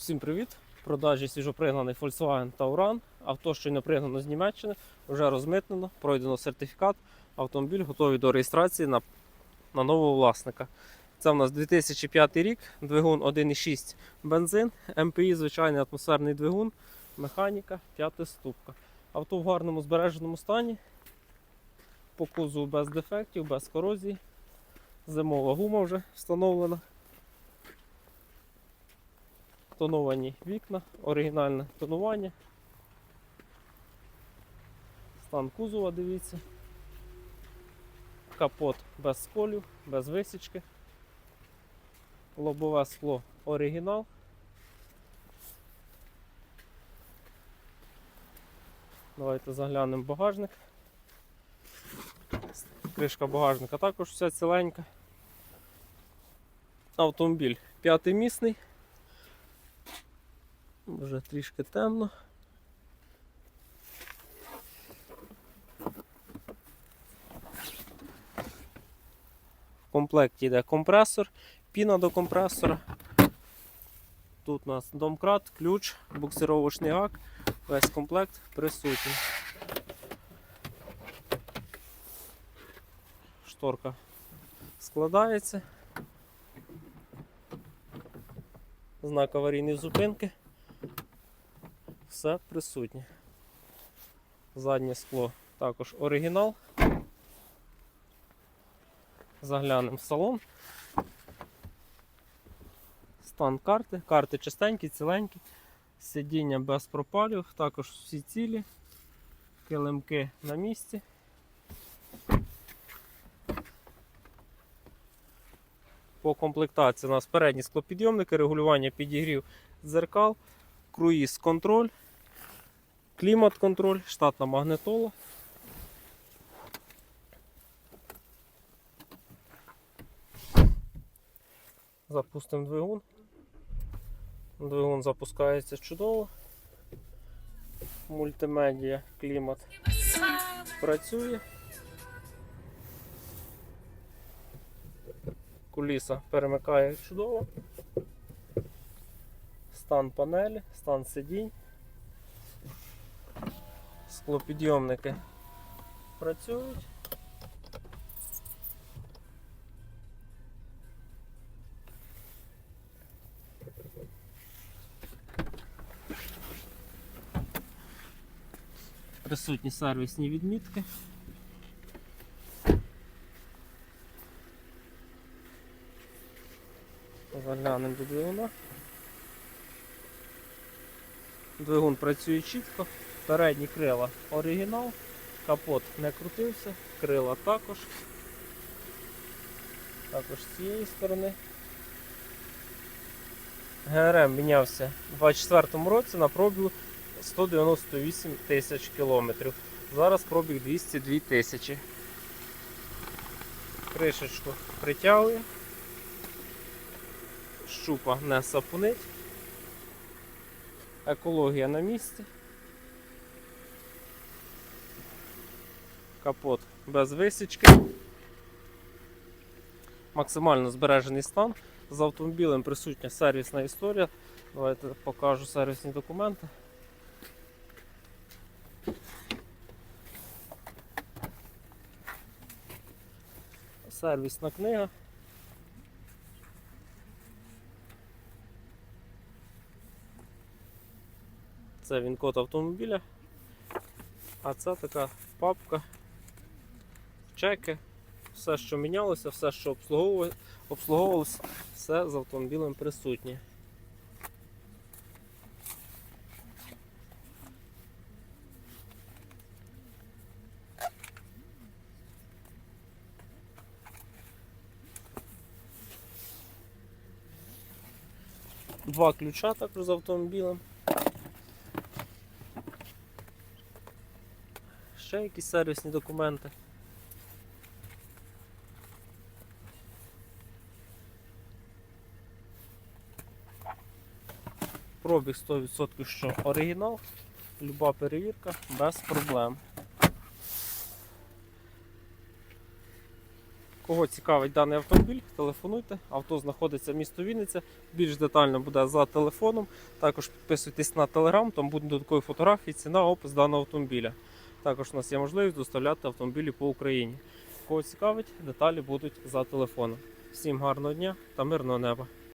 Всім привіт! В продажі свіжопригнаний Volkswagen Tauran. Авто щойно пригнано з Німеччини, вже розмитнено, пройдено сертифікат. Автомобіль готовий до реєстрації на, на нового власника. Це в нас 2005 рік, двигун 1,6 бензин, МПІ, звичайний атмосферний двигун, механіка, п'ята ступка. Авто в гарному збереженому стані. По кузову без дефектів, без корозії. Зимова гума вже встановлена. Тоновані вікна, оригінальне тонування. Стан кузова, дивіться. Капот без сколів, без висічки. Лобове скло оригінал. Давайте заглянемо в багажник. Кришка багажника також вся ціленька. Автомобіль п'ятимісний. Вже трішки темно. В комплекті йде компресор, піна до компресора. Тут у нас домкрат, ключ, буксировочний гак, весь комплект присутній. Шторка складається. Знак аварійної зупинки. Все присутнє. Заднє скло також оригінал. Заглянемо в салон. Стан карти. Карти чистенькі, ціленькі. Сидіння без пропалів, також всі цілі. Килимки на місці. По комплектації у нас передні склопідйомники, регулювання підігрів дзеркал, круїз контроль, клімат контроль, штатна магнитола. Запустимо двигун. Двигун запускається чудово. Мультимедіа, клімат працює. Куліса перемикає чудово. Стан панелі, стан сидінь. Склопідйомники працюють. Присутні сервісні відмітки. Заглянемо до двигуна. Двигун працює чітко, передні крила оригінал, капот не крутився, крила також. Також з цієї сторони. ГРМ мінявся у 2024 році на пробігу 198 тисяч кілометрів. Зараз пробіг 202 тисячі. Кришечку притягує. Щупа не сапунить. Екологія на місці. Капот без висічки. Максимально збережений стан. З автомобілем присутня сервісна історія. Давайте покажу сервісні документи. Сервісна книга. Це він код автомобіля. А це така папка, чеки, все, що мінялося, все, що обслуговувалося, все з автомобілем присутнє. Два ключа також з автомобілем. Ще якісь сервісні документи. Пробіг 100% що оригінал, люба перевірка без проблем. Кого цікавить даний автомобіль, телефонуйте. Авто знаходиться в місто Вінниця. Більш детально буде за телефоном. Також підписуйтесь на телеграм, там будуть додаткові фотографії, ціна, опис даного автомобіля. Також у нас є можливість доставляти автомобілі по Україні. Кого цікавить, деталі будуть за телефоном. Всім гарного дня та мирного неба!